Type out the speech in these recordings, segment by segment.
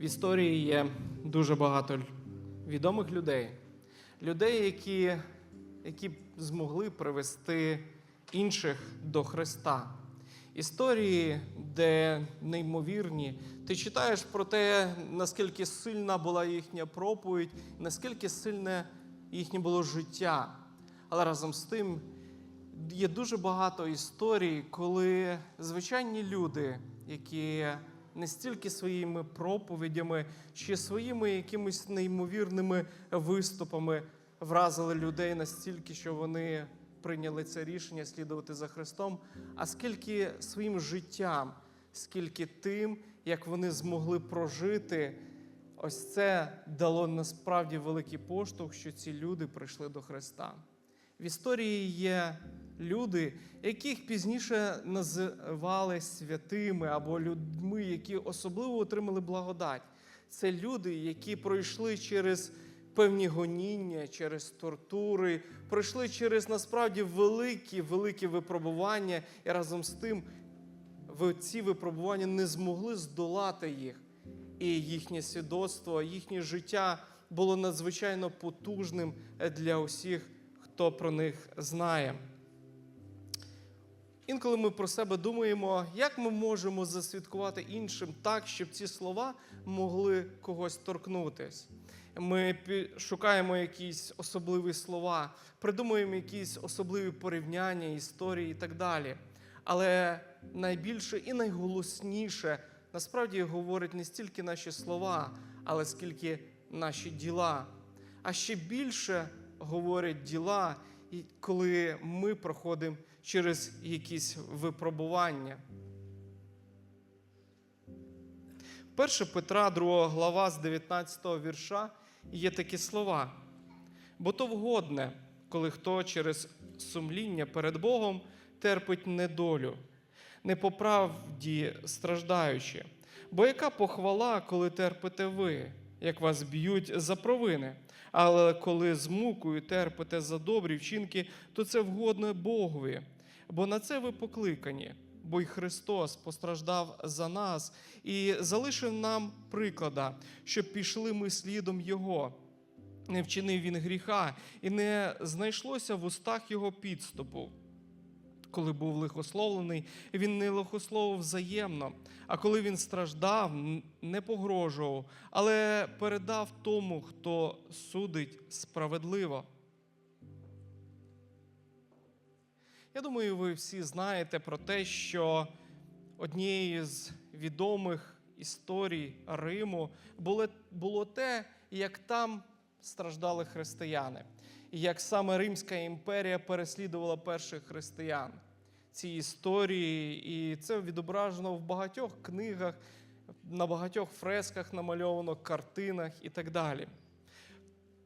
В історії є дуже багато відомих людей, людей, які, які змогли привести інших до Христа. Історії, де неймовірні, ти читаєш про те, наскільки сильна була їхня проповідь, наскільки сильне їхнє було життя. Але разом з тим є дуже багато історій, коли звичайні люди, які не стільки своїми проповідями чи своїми якимись неймовірними виступами вразили людей настільки, що вони прийняли це рішення слідувати за Христом, а скільки своїм життям, скільки тим, як вони змогли прожити. Ось це дало насправді великий поштовх, що ці люди прийшли до Христа. В історії є люди, яких пізніше називали святими або людьми, які особливо отримали благодать. Це люди, які пройшли через певні гоніння, через тортури, пройшли через насправді великі, великі випробування, і разом з тим ці випробування не змогли здолати їх. І їхнє свідоцтво, їхнє життя було надзвичайно потужним для усіх, хто про них знає. Інколи ми про себе думаємо, як ми можемо засвідкувати іншим так, щоб ці слова могли когось торкнутись. Ми шукаємо якісь особливі слова, придумуємо якісь особливі порівняння, історії і так далі. Але найбільше і найголосніше насправді говорять не стільки наші слова, але скільки наші діла. А ще більше говорять діла, коли ми проходимо через якісь випробування. 1 Петра, 2 глава з 19 вірша є такі слова. Бо то вгодне, коли хто через сумління перед Богом терпить недолю, не по правді страждаючи. Бо яка похвала, коли терпите ви, як вас б'ють за провини? Але коли з мукою терпите за добрі вчинки, то це вгодне Богові. Бо на це ви покликані, бо й Христос постраждав за нас і залишив нам приклада, щоб пішли ми слідом Його. Не вчинив він гріха, і не знайшлося в устах його підступу. Коли був лихословлений, він не лихословив взаємно. А коли він страждав, не погрожував, але передав тому, хто судить справедливо. Я думаю, ви всі знаєте про те, що однією з відомих історій Риму було, те, як там страждали християни, і як саме Римська імперія переслідувала перших християн. Ці історії, і це відображено в багатьох книгах, на багатьох фресках намальовано, картинах і так далі.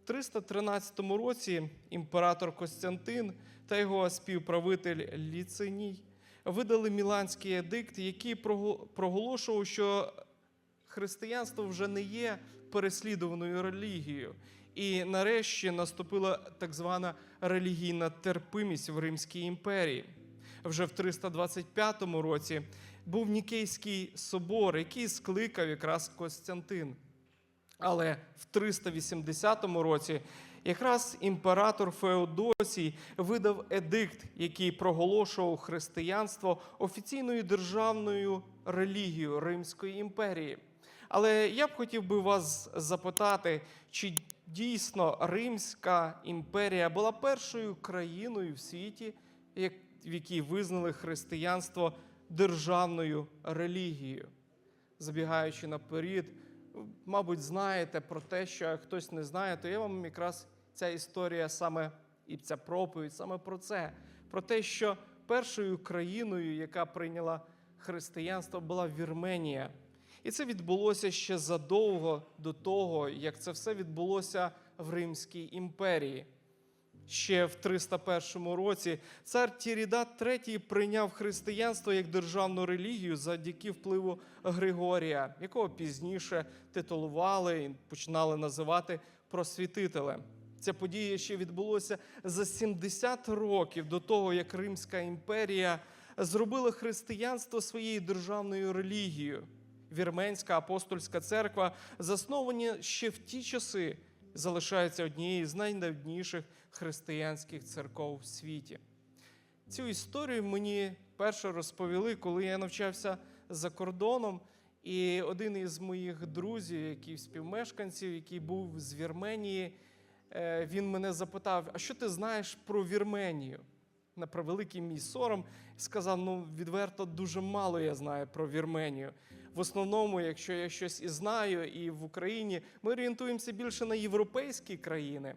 В 313 році імператор Костянтин та його співправитель Ліциній видали Міланський едикт, який проголошував, що християнство вже не є переслідуваною релігією. І нарешті наступила так звана релігійна терпимість в Римській імперії. Вже в 325 році був Нікейський собор, який скликав якраз Костянтин. Але в 380 році якраз імператор Феодосій видав едикт, який проголошував християнство офіційною державною релігією Римської імперії. Але я б хотів би вас запитати, чи дійсно Римська імперія була першою країною в світі, в якій визнали християнство державною релігією? забігаючи наперед, мабуть, знаєте про те, що хтось не знає, то я вам якраз ця історія саме і ця проповідь саме про це. Про те, що першою країною, яка прийняла християнство, була Вірменія. І це відбулося ще задовго до того, як це все відбулося в Римській імперії. Ще в 301 році цар Тірідат III прийняв християнство як державну релігію завдяки впливу Григорія, якого пізніше титулували і починали називати просвітителем. Ця подія ще відбулася за 70 років до того, як Римська імперія зробила християнство своєю державною релігією. Вірменська апостольська церква, засновані ще в ті часи, залишається однією з найдавніших християнських церков в світі. Цю історію мені перше розповіли, коли я навчався за кордоном. І один із моїх друзів, який співмешканців, який був з Вірменії, е, він мене запитав: а що ти знаєш про Вірменію? На превеликий мій сором сказав: ну відверто дуже мало я знаю про Вірменію. В основному, якщо я щось і знаю, і в Україні ми орієнтуємося більше на європейські країни.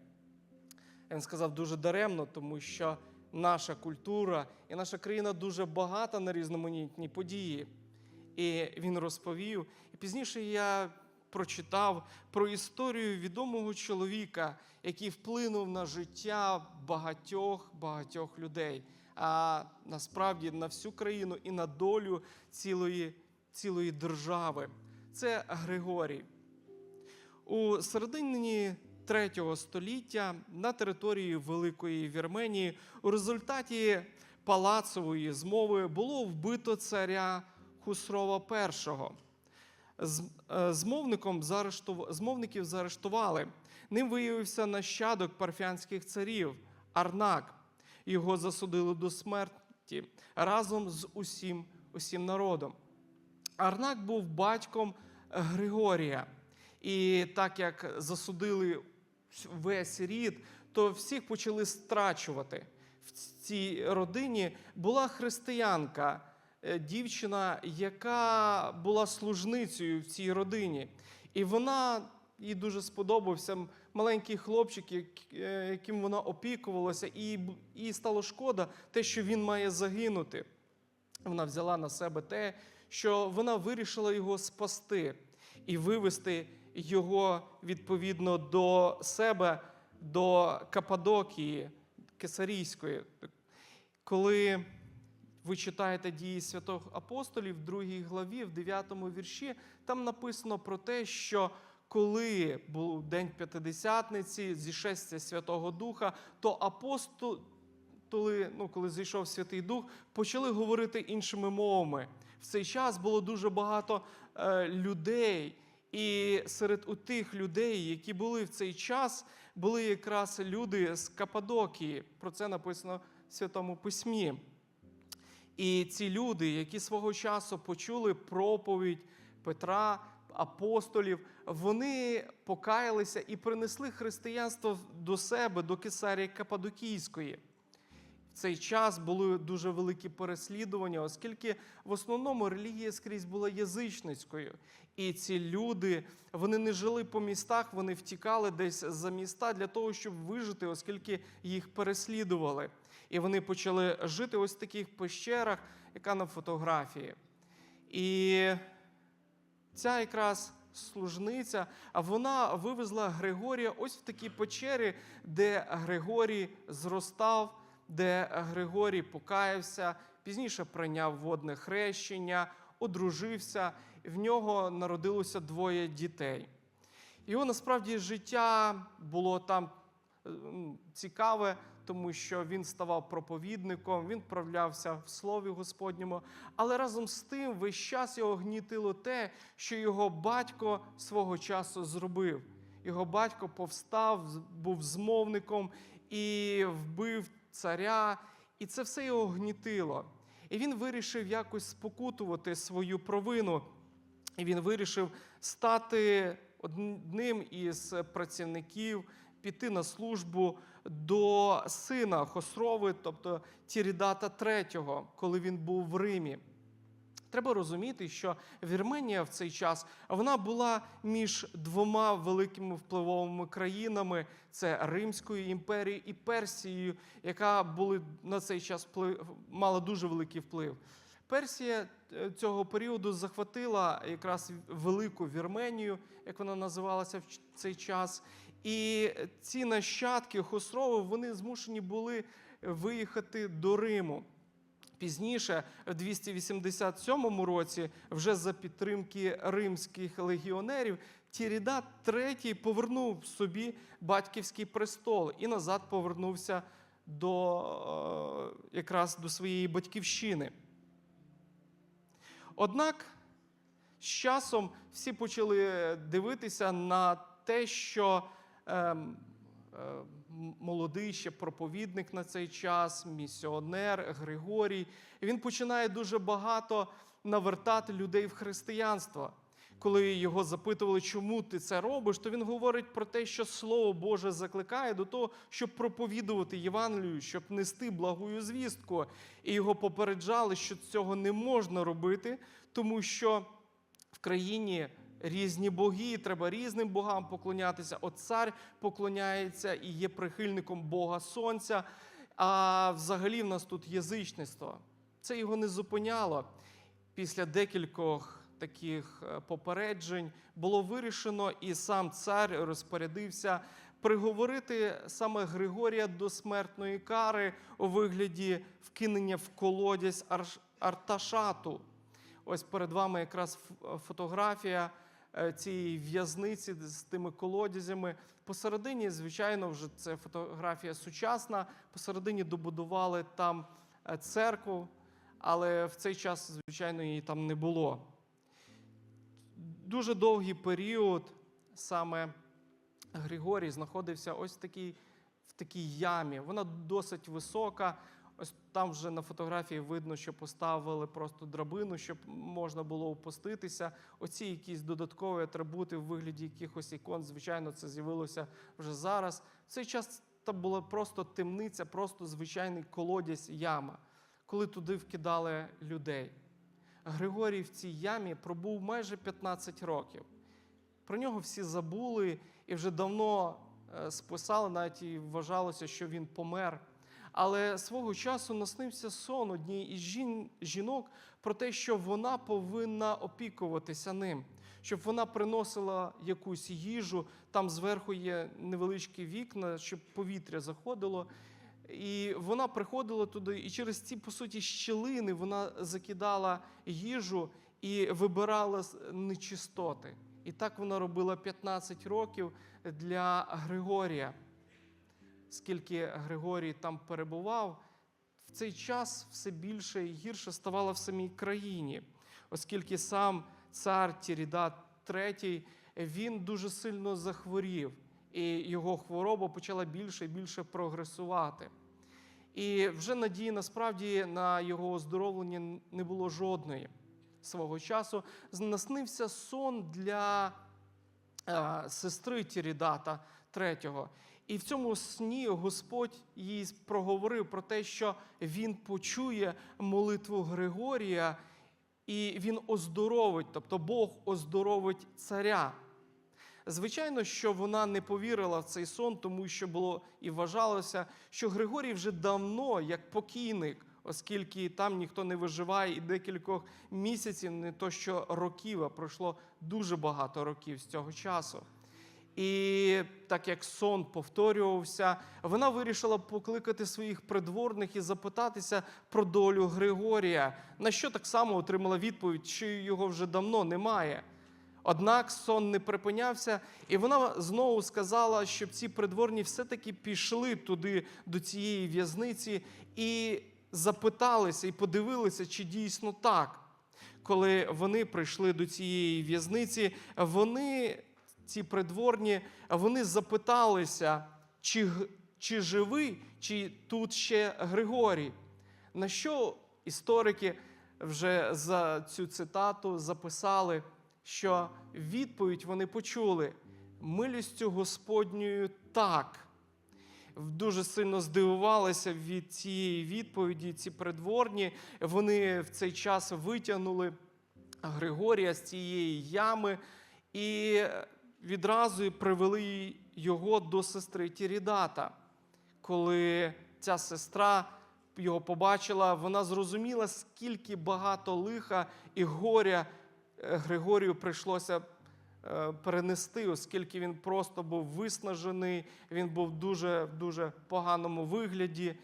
Він сказав дуже даремно, тому що наша культура і наша країна дуже багата на різноманітні події. І він розповів. І пізніше я прочитав про історію відомого чоловіка, який вплинув на життя багатьох багатьох людей, а насправді на всю країну і на долю цілої, цілої держави. Це Григорій. У середині третього століття на території Великої Вірменії у результаті палацової змови було вбито царя Хусрова І. Е, Змовником заарештув... Змовників заарештували. Ним виявився нащадок парфянських царів Арнак. Його засудили до смерті разом з усім, усім народом. Арнак був батьком Григорія. І так як засудили весь рід, то всіх почали страчувати. В цій родині була християнка, е, дівчина, яка була служницею в цій родині. І вона їй дуже сподобався маленький хлопчик, е, яким вона опікувалася, і їй стало шкода те, що він має загинути. Вона взяла на себе те, що вона вирішила його спасти і вивести його відповідно до себе, до Кападокії Кесарійської. Коли ви читаєте дії святих апостолів в другій главі, в 9 вірші, там написано про те, що коли був день П'ятидесятниці, зішестя Святого Духа, то апостоли, ну, коли зійшов Святий Дух, почали говорити іншими мовами. В цей час було дуже багато е, людей, і серед у тих людей, які були в цей час, були якраз люди з Кападокії. Про це написано в Святому Письмі. І ці люди, які свого часу почули проповідь Петра, апостолів, вони покаялися і принесли християнство до себе, до Кесарії Кападокійської. Цей час були дуже великі переслідування, оскільки в основному релігія скрізь була язичницькою. І ці люди вони не жили по містах, вони втікали десь за міста для того, щоб вижити, оскільки їх переслідували. І вони почали жити ось в таких пещерах, яка на фотографії. І ця якраз служниця, вона вивезла Григорія ось в такі печери, де Григорій зростав, де Григорій покаявся, пізніше прийняв водне хрещення, одружився, і в нього народилося двоє дітей. Його насправді життя було там е, цікаве, тому що він ставав проповідником, він вправлявся в Слові Господньому. Але разом з тим весь час його гнітило те, що його батько свого часу зробив. Його батько повстав, був змовником і вбив царя, і це все його гнітило. І він вирішив якось спокутувати свою провину. І він вирішив стати одним із працівників, піти на службу до сина Хосрови, тобто Тірідата III, коли він був в Римі. Треба розуміти, що Вірменія в цей час вона була між двома великими впливовими країнами: це Римською імперією і Персією, яка були на цей час мала дуже великий вплив. Персія е, цього періоду захватила якраз велику Вірменію, як вона називалася в цей час. І ці нащадки Хосрови вони змушені були виїхати до Риму. Пізніше, в 287 році, вже за підтримки римських легіонерів, Тірідат III повернув собі батьківський престол і назад повернувся до е, якраз до своєї батьківщини. Однак З часом всі почали дивитися на те, що е, м- молодий ще проповідник на цей час, місіонер Григорій. І він починає дуже багато навертати людей в християнство. Коли його запитували, чому ти це робиш, то він говорить про те, що Слово Боже закликає до того, щоб проповідувати Євангелію, щоб нести благую звістку. І його попереджали, що цього не можна робити, тому що в країні різні боги, треба різним богам поклонятися. От цар поклоняється і є прихильником Бога Сонця. А взагалі в нас тут язичництво. Це його не зупиняло. Після декількох таких е, попереджень було вирішено, і сам цар розпорядився приговорити саме Григорія до смертної кари у вигляді вкинення в колодязь Арташату. Ось перед вами якраз фотографія цієї в'язниці з тими колодязями. Посередині, звичайно, вже це фотографія сучасна. Посередині добудували там е, церкву, але в цей час, звичайно, її там не було. Дуже довгий період саме Григорій знаходився ось в такій, в такій ямі. Вона досить висока. Ось там вже на фотографії видно, що поставили просто драбину, щоб можна було опуститися. Оці якісь додаткові атрибути в вигляді якихось ікон, звичайно, це з'явилося вже зараз. В цей час там була просто темниця, просто звичайний колодязь яма, коли туди вкидали людей. Григорій в цій ямі пробув майже 15 років. Про нього всі забули і вже давно е, списали, навіть і вважалося, що він помер. Але свого часу наснився сон однієї із жін- жінок про те, що вона повинна опікуватися ним, щоб вона приносила якусь їжу. Там зверху є невеличкі вікна, щоб повітря заходило. І вона приходила туди, і через ці, по суті, щілини вона закидала їжу і вибирала нечистоти. І так вона робила 15 років для Григорія. Скільки Григорій там перебував, в цей час все більше і гірше ставало в самій країні, оскільки сам цар Тірідат III, він дуже сильно захворів, і його хвороба почала більше і більше прогресувати. І вже надії насправді на його оздоровлення не було жодної. Свого часу наснився сон для е, сестри Тірідата III. І в цьому сні Господь їй проговорив про те, що він почує молитву Григорія, і він оздоровить, тобто Бог оздоровить царя. Звичайно, що вона не повірила в цей сон, тому що було і вважалося, що Григорій вже давно як покійник, оскільки там ніхто не виживає і декількох місяців, не то що років, а пройшло дуже багато років з цього часу. І так як сон повторювався, вона вирішила покликати своїх придворних і запитатися про долю Григорія, на що так само отримала відповідь, що його вже давно немає. Однак сон не припинявся, і вона знову сказала, щоб ці придворні все-таки пішли туди до цієї в'язниці і запиталися і подивилися, чи дійсно так. Коли вони прийшли до цієї в'язниці, вони, ці придворні, вони запиталися, чи, чи живий, чи тут ще Григорій. На що історики вже за цю цитату записали, що відповідь вони почули милістю Господньою так. Дуже сильно здивувалися від цієї відповіді. Ці придворні вони в цей час витягнули Григорія з цієї ями і відразу привели його до сестри Тірідата. Коли ця сестра його побачила, вона зрозуміла, скільки багато лиха і горя е, Григорію прийшлося е, перенести, оскільки він просто був виснажений, він був дуже в дуже поганому вигляді.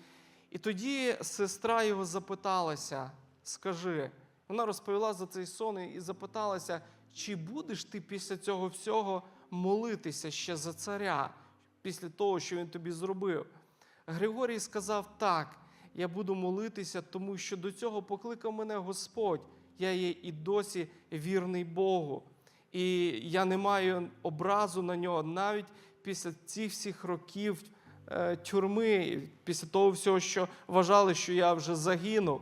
І тоді сестра його запиталася: скажи, вона розповіла за цей сон і запиталася, чи будеш ти після цього всього молитися ще за царя, після того, що він тобі зробив? Григорій сказав: так, я буду молитися, тому що до цього покликав мене Господь. я є і досі вірний Богу. І я не маю образу на нього навіть після цих всіх років е, тюрми, після того всього, що вважали, що я вже загинув.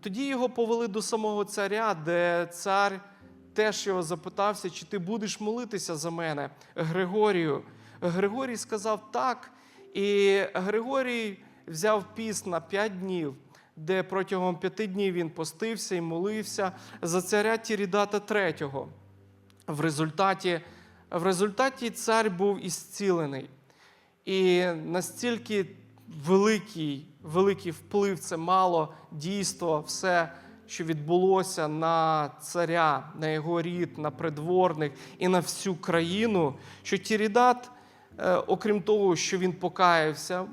Тоді його повели до самого царя, де цар теж його запитався, чи ти будеш молитися за мене, Григорію. Григорій сказав так, і Григорій взяв піст на п'ять днів, де протягом п'яти днів він постився і молився за царя Тірідата III. В результаті, в результаті цар був ісцілений. І настільки великий, великий вплив це мало дійство, все, що відбулося на царя, на його рід, на придворних і на всю країну, що Тірідат, е, окрім того, що він покаявся,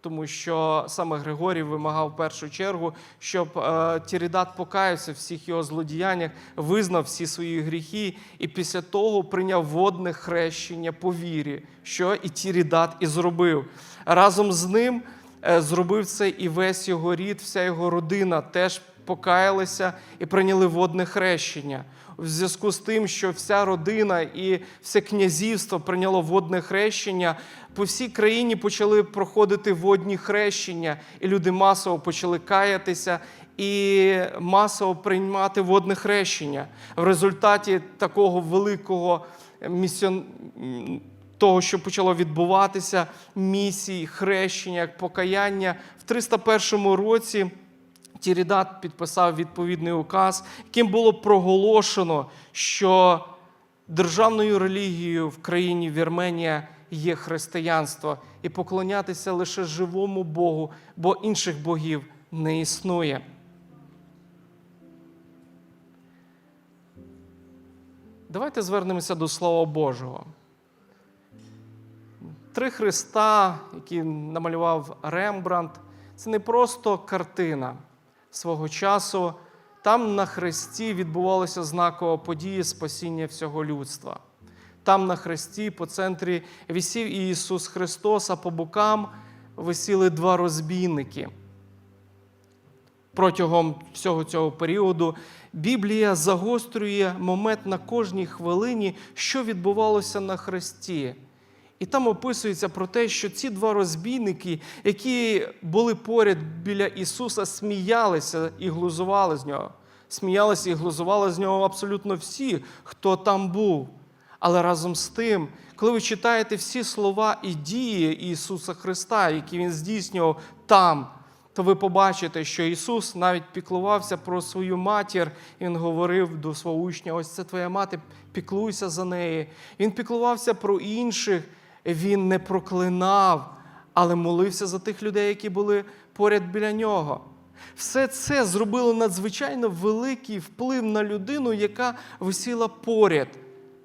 тому що саме Григорій вимагав в першу чергу, щоб е, Тірідат покаявся в всіх його злодіяннях, визнав всі свої гріхи і після того прийняв водне хрещення по вірі, що і Тірідат і зробив. Разом з ним е, зробив це і весь його рід, вся його родина теж покаялися і прийняли водне хрещення. В зв'язку з тим, що вся родина і все князівство прийняло водне хрещення, по всій країні почали проходити водні хрещення, і люди масово почали каятися і масово приймати водне хрещення. В результаті такого великого місіон... того, що почало відбуватися, місії, хрещення, покаяння в 301 році. Тірідат підписав відповідний указ, яким було проголошено, що державною релігією в країні Вірменія є християнство, і поклонятися лише живому Богу, бо інших богів не існує. Давайте звернемося до Слова Божого. Три Христа, які намалював Рембрандт, це не просто картина свого часу. Там на хресті відбувалася знакова подія спасіння всього людства. Там на хресті по центрі висів Ісус Христос, а по бокам висіли два розбійники. Протягом всього цього періоду Біблія загострює момент на кожній хвилині, що відбувалося на хресті. І там описується про те, що ці два розбійники, які були поряд біля Ісуса, сміялися і глузували з нього. Сміялися і глузували з нього абсолютно всі, хто там був. Але разом з тим, коли ви читаєте всі слова і дії Ісуса Христа, які Він здійснював там, то ви побачите, що Ісус навіть піклувався про свою матір. І Він говорив до свого учня: ось це твоя мати, піклуйся за неї. Він піклувався про інших, він не проклинав, але молився за тих людей, які були поряд біля нього. Все це зробило надзвичайно великий вплив на людину, яка висіла поряд.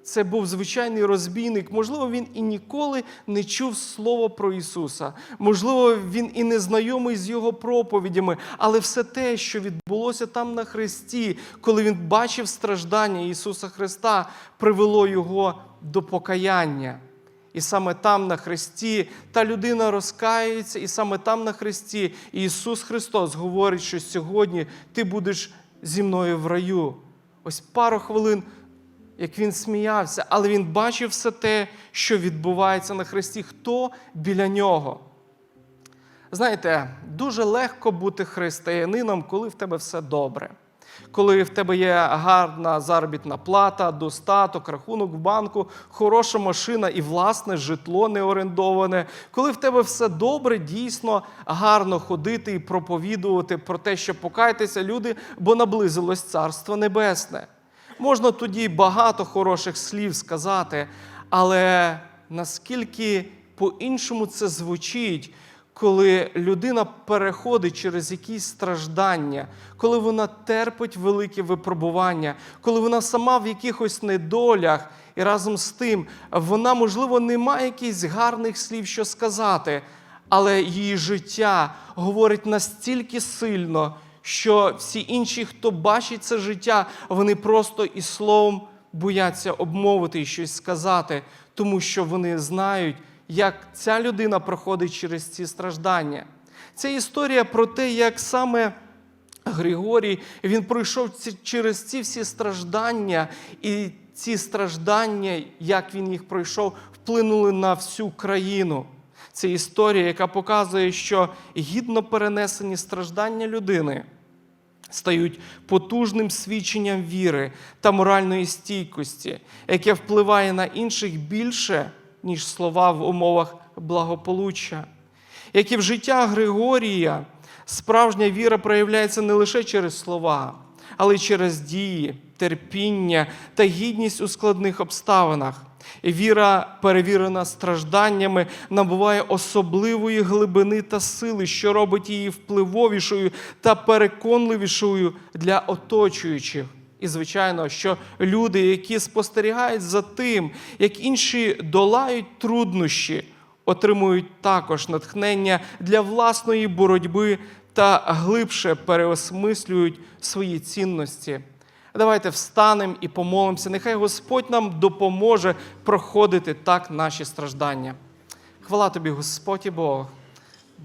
Це був звичайний розбійник. Можливо, він і ніколи не чув слова про Ісуса. Можливо, він і не знайомий з його проповідями, але все те, що відбулося там на Христі, коли він бачив страждання Ісуса Христа, привело його до покаяння. І саме там на Христі та людина розкається, і саме там на Христі Ісус Христос говорить, що сьогодні ти будеш зі мною в раю. Ось пару хвилин як він сміявся, але він бачив все те, що відбувається на Христі. Хто біля нього? Знаєте, дуже легко бути християнином, коли в тебе все добре. Коли в тебе є гарна заробітна плата, достаток, рахунок в банку, хороша машина і власне житло не орендоване, коли в тебе все добре, дійсно гарно ходити і проповідувати про те, що покайтеся люди, бо наблизилось Царство Небесне. Можна тоді багато хороших слів сказати, але наскільки по-іншому це звучить, коли людина переходить через якісь страждання, коли вона терпить великі випробування, коли вона сама в якихось недолях, і разом з тим вона, можливо, не має якихось гарних слів, що сказати, але її життя говорить настільки сильно, що всі інші, хто бачить це життя, вони просто і словом бояться обмовити і щось сказати, тому що вони знають, як ця людина проходить через ці страждання. Це історія про те, як саме Григорій, він пройшов через ці всі страждання, і ці страждання, як він їх пройшов, вплинули на всю країну. Це історія, яка показує, що гідно перенесені страждання людини стають потужним свідченням віри та моральної стійкості, яке впливає на інших більше, ніж слова в умовах благополуччя. Як і в життя Григорія, справжня віра проявляється не лише через слова, але й через дії, терпіння та гідність у складних обставинах. Віра, перевірена стражданнями, набуває особливої глибини та сили, що робить її впливовішою та переконливішою для оточуючих. І, звичайно, що люди, які спостерігають за тим, як інші долають труднощі, отримують також натхнення для власної боротьби та глибше переосмислюють свої цінності. Давайте встанемо і помолимося. Нехай Господь нам допоможе проходити так наші страждання. Хвала тобі, Господь і Бог.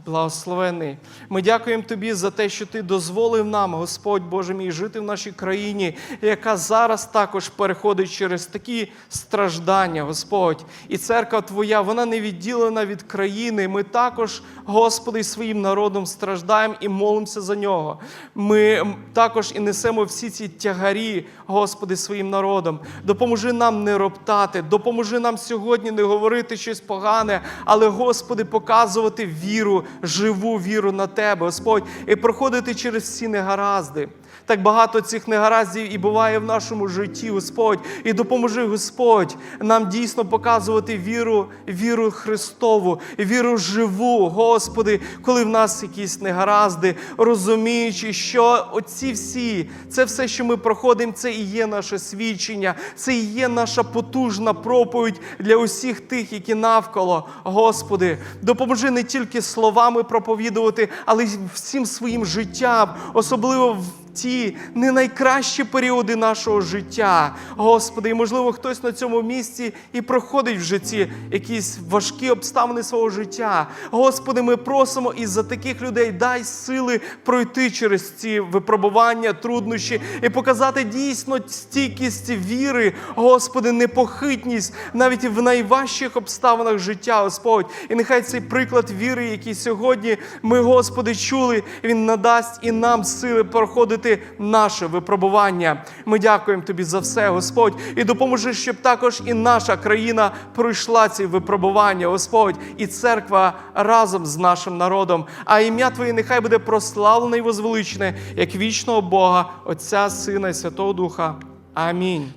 Благословений. Ми дякуємо Тобі за те, що Ти дозволив нам, Господь Боже мій, жити в нашій країні, яка зараз також переходить через такі страждання, Господь. І церква Твоя, вона не відділена від країни. Ми також, Господи, своїм народом страждаємо і молимося за нього. Ми також і несемо всі ці тягарі, Господи, своїм народом. Допоможи нам не роптати, допоможи нам сьогодні не говорити щось погане, але, Господи, показувати віру, живу віру на Тебе, Господь, і проходити через всі негаразди. Так багато цих негараздів і буває в нашому житті, Господь. І допоможи, Господь, нам дійсно показувати віру, віру Христову, віру живу, Господи, коли в нас якісь негаразди, розуміючи, що оці всі, це все, що ми проходимо, це і є наше свідчення, це і є наша потужна проповідь для усіх тих, які навколо. Господи, допоможи не тільки словами проповідувати, але й всім своїм життям, особливо в ті не найкращі періоди нашого життя. Господи, і можливо, хтось на цьому місці і проходить в житті якісь важкі обставини свого життя. Господи, ми просимо і за таких людей дай сили пройти через ці випробування, труднощі і показати дійсно стійкість віри, Господи, непохитність навіть в найважчих обставинах життя, Господь. І нехай цей приклад віри, який сьогодні ми, Господи, чули, він надасть і нам сили проходити наше випробування. Ми дякуємо Тобі за все, Господь, і допоможи, щоб також і наша країна пройшла ці випробування, Господь, і церква разом з нашим народом. А ім'я Твоє нехай буде прославлене і возвеличене, як вічного Бога, Отця, Сина і Святого Духа. Амінь.